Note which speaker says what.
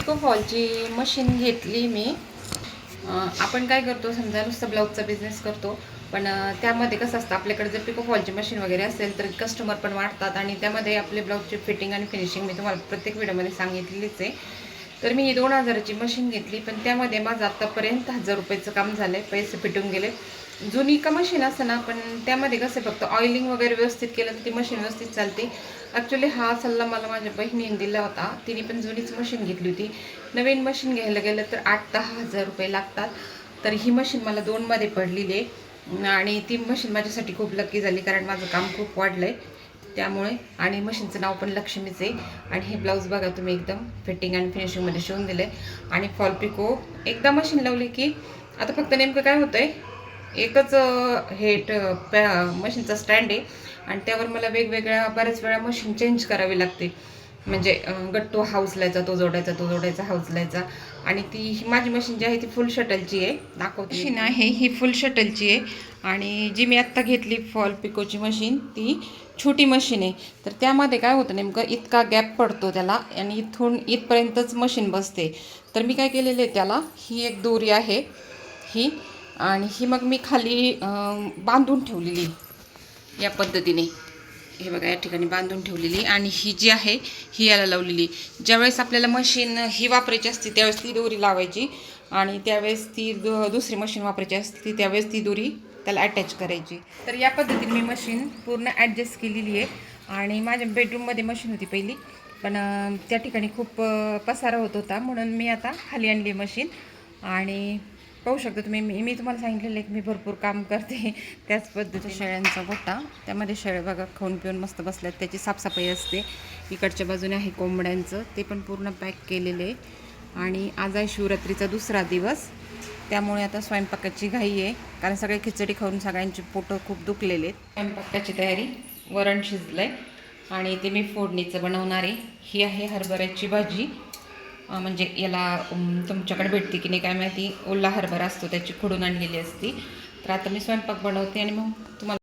Speaker 1: Pico फॉलची machine घेतली मी आपण काय करतो समजा नुसतं ब्लाऊजचा बिझनेस करतो पण त्यामध्ये कसं असतं आपल्याकडे जर पिको फॉलची मशीन वगैरे असेल तर कस्टमर पण वाढतात. आणि त्यामध्ये आपले ब्लाऊजची फिटिंग आणि फिनिशिंग मी तुम्हाला प्रत्येक व्हिडिओमध्ये सांगितलेलीच आहे. तर मी ही दोन हजाराची मशीन घेतली पण त्यामध्ये माझं आत्तापर्यंत हजार रुपयाचं काम झालं आहे पैसे फिटून गेले. जुनी का मशीन असं ना पण त्यामध्ये कसं फक्त ऑइलिंग वगैरे व्यवस्थित केलं तर ती मशीन व्यवस्थित चालते. ॲक्च्युली हा सल्ला मला माझ्या बहिणीने दिला होता तिने पण जुनीच मशीन घेतली होती. नवीन मशीन घ्यायला गेलं तर आठ दहा हजार रुपये लागतात. तर ही मशीन मला दोनमध्ये पडलेली आहे. आणि ती मशीन माझ्यासाठी खूप लक्की झाली कारण माझं काम खूप वाढलं आहे त्यामुळे आणि मशीनचं नाव पण लक्ष्मीचं आहे. आणि हे ब्लाऊज बघा तुम्ही एकदम फिटिंग आणि फिनिशिंगमध्ये शिवून दिले आणि फॉल पिको एकदा मशीन लावली की आता फक्त नेमकं काय होतं आहे एकच हे मशीनचा स्टँड आहे. आणि त्यावर मला वेगवेगळ्या बऱ्याच वेळा मशीन चेंज करावी लागते. म्हणजे गट्टू हाऊसलायचा तो जोडायचा तो जोडायचा हाऊसलायचा आणि ती ही माझी मशीन जी आहे ती फुल शटलची आहे. दाखवते मशीन आहे ही फुल शटलची आहे. आणि जी मी आत्ता घेतली फॉल पिकोची मशीन ती छोटी मशीन आहे. तर त्यामध्ये काय होतं नेमकं इतका गॅप पडतो त्याला आणि इथून इथपर्यंतच मशीन बसते. तर मी काय केलेलं आहे त्याला ही एक दोरी आहे ही. आणि ही मग मी खाली बांधून ठेवलेली या पद्धतीने. हे बघा या ठिकाणी बांधून ठेवलेली आणि ही जी आहे ही याला लावलेली ज्यावेळेस आपल्याला मशीन ही वापरायची असते त्यावेळेस ती दोरी लावायची. आणि त्यावेळेस ती दु दुसरी मशीन वापरायची असते त्यावेळेस ती दोरी त्याला अटॅच करायची. तर या पद्धतीने मी मशीन पूर्ण ॲडजस्ट केलेली आहे. आणि माझ्या बेडरूममध्ये मशीन होती पहिली. पण त्या ठिकाणी खूप पसारा होत होता. म्हणून मी आता खाली आणली मशीन आणि पाहू शकता तुम्ही. मी मी तुम्हाला सांगितलेलं आहे की मी भरपूर काम करते. त्याच पद्धतीने शेळ्यांचा गोटा त्यामध्ये शेळ्या बघा खाऊन पिऊन मस्त बसल्यात. त्याची साफसफाई असते. इकडच्या बाजूने आहे कोंबड्यांचं. ते पण पूर्ण पॅक केलेले आहे. आणि आज आहे शिवरात्रीचा दुसरा दिवस. त्यामुळे आता स्वयंपाकाची घाई आहे. कारण सगळे खिचडी खाऊन सगळ्यांचे पोटं खूप दुखलेले आहेत. स्वयंपाकाची तयारी वरण शिजलं आहे आणि ते मी फोडणीचं बनवणार आहे. ही आहे हरभऱ्याची भाजी. म्हणजे याला तुमच्याकडे भेटते की नाही काय माहिती. ओला हरभरा असतो त्याची खोडून आणलेली असती. तर आता मी स्वयंपाक बनवते आणि मग तुम्हाला